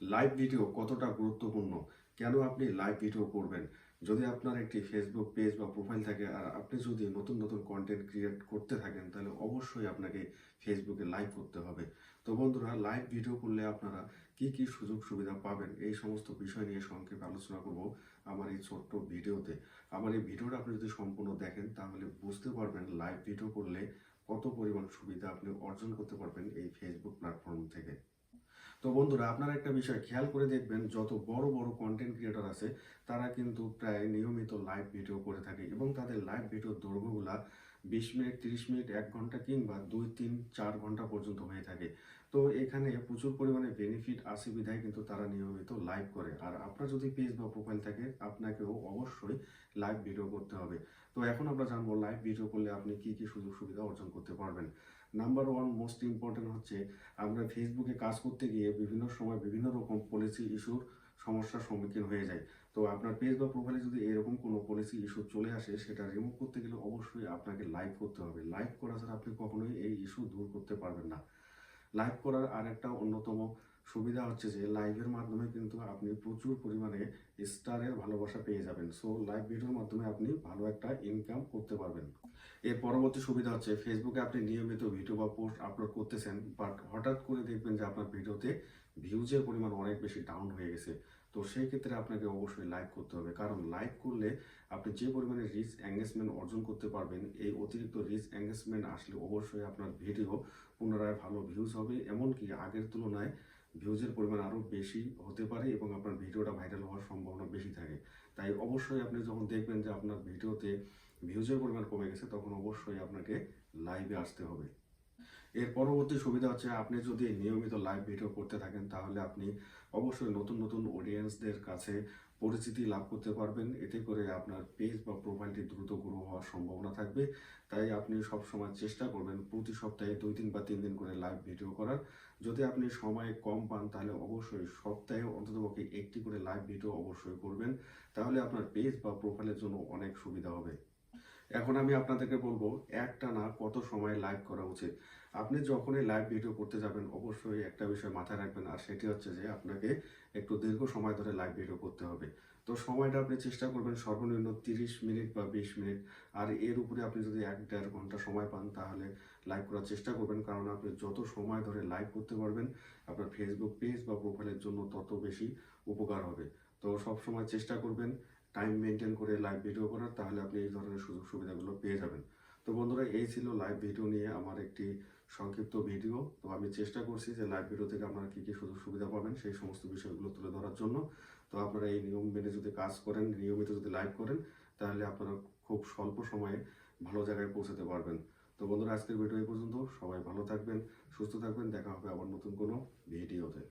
Live video কতটা গুরুত্বপূর্ণ? কেন আপনি লাইভ ভিডিও করবেন? যদি আপনার একটি ফেসবুক পেজ বা প্রোফাইল থাকে, আর আপনি যদি নতুন নতুন কন্টেন্ট ক্রিয়েট করতে থাকেন, তাহলে অবশ্যই আপনাকে ফেসবুকে লাইভ করতে হবে। তো বন্ধুরা লাইভ ভিডিও করলে আপনারা কি কি সুযোগ সুবিধা পাবেন? এই সমস্ত বিষয় নিয়ে সংক্ষেপে আলোচনা করব আমার এই ছোট্ট ভিডিওতে। আমার এই ভিডিওটা আপনি যদি সম্পূর্ণ দেখেন, তাহলে বুঝতে পারবেন লাইভ ভিডিও করলে কত পরিমাণ সুবিধা আপনি অর্জন করতে পারবেন এই ফেসবুক প্ল্যাটফর্ম থেকে। তো বন্ধুরা, আপনারা একটা বিষয় খেয়াল করে দেখবেন, যত বড় বড় কন্টেন্ট ক্রিয়েটর আছে, তারা কিন্তু প্রায় নিয়মিত লাইভ ভিডিও করে থাকে এবং তাদের লাইভ ভিডিওর দৈর্ঘ্যগুলা বিশ মিনিট, তিরিশ মিনিট, এক ঘণ্টা কিংবা দুই, তিন, চার ঘণ্টা পর্যন্ত হয়ে থাকে। তো এখানে প্রচুর পরিমাণে বেনিফিট আছে বিধায় কিন্তু তারা নিয়মিত লাইভ করে। আর আপনার যদি পেজ বা প্রোফাইল থাকে, আপনাকেও অবশ্যই লাইভ ভিডিও করতে হবে। তো এখন আমরা জানব লাইভ ভিডিও করলে আপনি কি কি সুযোগ সুবিধা অর্জন করতে পারবেন। নাম্বার ওয়ান মোস্ট ইম্পর্টেন্ট হচ্ছে, আমরা ফেসবুকে কাজ করতে গিয়ে বিভিন্ন সময় বিভিন্ন রকম পলিসি ইস্যুর সমস্যার সম্মুখীন হয়ে যায় তো আপনার পেজ বা প্রোফাইলে যদি এরকম কোনো পলিসি ইস্যু চলে আসে, সেটা রিমুভ করতে গেলে অবশ্যই আপনাকে লাইভ করতে হবে। লাইভ করা ছাড়া আপনি কখনোই এই ইস্যু দূর করতে পারবেন না। লাইভ করার আরেকটা অন্যতম সুবিধা হচ্ছে যে লাইভের মাধ্যমে কিন্তু আপনি প্রচুর পরিমাণে স্টারের ভালোবাসা পেয়ে যাবেন। সো লাইভ ভিডিওর মাধ্যমে আপনি ভালো একটা ইনকাম করতে পারবেন। এর পরবর্তী সুবিধা হচ্ছে ফেসবুকে আপনি নিয়মিত ভিডিও বা পোস্ট আপলোড করতেছেন বাট হঠাৎ করে দেখবেন যে আপনার ভিডিওতে ভিউজের পরিমাণ অনেক বেশি ডাউন হয়ে গেছে। তো সেই ক্ষেত্রে আপনাকে অবশ্যই লাইভ করতে হবে। কারণ লাইভ করলে আপনি যে পরিমাণে রিচ এঙ্গেজমেন্ট অর্জন করতে পারবেন, এই অতিরিক্ত রিচ এঙ্গেজমেন্ট আসলে অবশ্যই আপনার ভিডিও পুনরায় ভালো ভিউজ হবে। এমনকি আগের তুলনায় ভিউজের পরিমাণ আরও বেশি হতে পারে এবং আপনার ভিডিওটা ভাইরাল হওয়ার সম্ভাবনা বেশি থাকে। তাই অবশ্যই আপনি যখন দেখবেন যে আপনার ভিডিওতে ভিউজের পরিমাণ কমে গেছে, তখন অবশ্যই আপনাকে লাইভে আসতে হবে। এর পরবর্তী সুবিধা হচ্ছে আপনি যদি নিয়মিত লাইভ ভিডিও করতে থাকেন, তাহলে আপনি অবশ্যই নতুন নতুন অডিয়েন্সদের কাছে পরিচিতি লাভ করতে পারবেন। এতে করে আপনার পেজ বা প্রোফাইলটি দ্রুত গ্রো হওয়ার সম্ভাবনা থাকবে। তাই আপনি সবসময় চেষ্টা করবেন প্রতি সপ্তাহে দুই দিন বা তিন দিন করে লাইভ ভিডিও করার। যদি আপনি সময় কম পান, তাহলে অবশ্যই সপ্তাহে অন্ততপক্ষে একটি করে লাইভ ভিডিও অবশ্যই করবেন। তাহলে আপনার পেজ বা প্রোফাইলের জন্য অনেক সুবিধা হবে। এখন আমি আপনাদেরকে বলব, একটা না কত সময় লাইভ করা উচিত। আপনি যখনই লাইভ ভিডিও করতে যাবেন, অবশ্যই একটা বিষয় মাথায় রাখবেন, আর সেটি হচ্ছে যে আপনাকে একটু দীর্ঘ সময় ধরে লাইভ ভিডিও করতে হবে। তো সময়টা আপনি চেষ্টা করবেন সর্বনিম্ন তিরিশ মিনিট বা বিশ মিনিট, আর এর উপরে আপনি যদি এক দেড় ঘণ্টা সময় পান, তাহলে লাইভ করার চেষ্টা করবেন, কারণ আপনি যত সময় ধরে লাইভ করতে পারবেন, আপনার ফেসবুক পেজ বা প্রোফাইলের জন্য তত বেশি উপকার হবে। তো সব সময় চেষ্টা করবেন টাইম মেনটেন করে লাইভ ভিডিও করার তাহলে আপনি এই ধরনের সুযোগ সুবিধাগুলো পেয়ে যাবেন। তো বন্ধুরা, এই ছিল লাইভ ভিডিও নিয়ে আমার একটি সংক্ষিপ্ত ভিডিও তো আমি চেষ্টা করছি যে লাইভ ভিডিও থেকে আপনারা কী কী সুযোগ সুবিধা পাবেন, সেই সমস্ত বিষয়গুলো তুলে ধরার জন্য। তো আপনারা এই নিয়ম মেনে যদি কাজ করেন, নিয়মিত যদি লাইভ করেন, তাহলে আপনারা খুব স্বল্প সময়ে ভালো জায়গায় পৌঁছাতে পারবেন। তো বন্ধুরা, আজকের ভিডিও এই পর্যন্ত। সবাই ভালো থাকবেন, সুস্থ থাকবেন। দেখা হবে আবার নতুন কোনো ভিডিওতে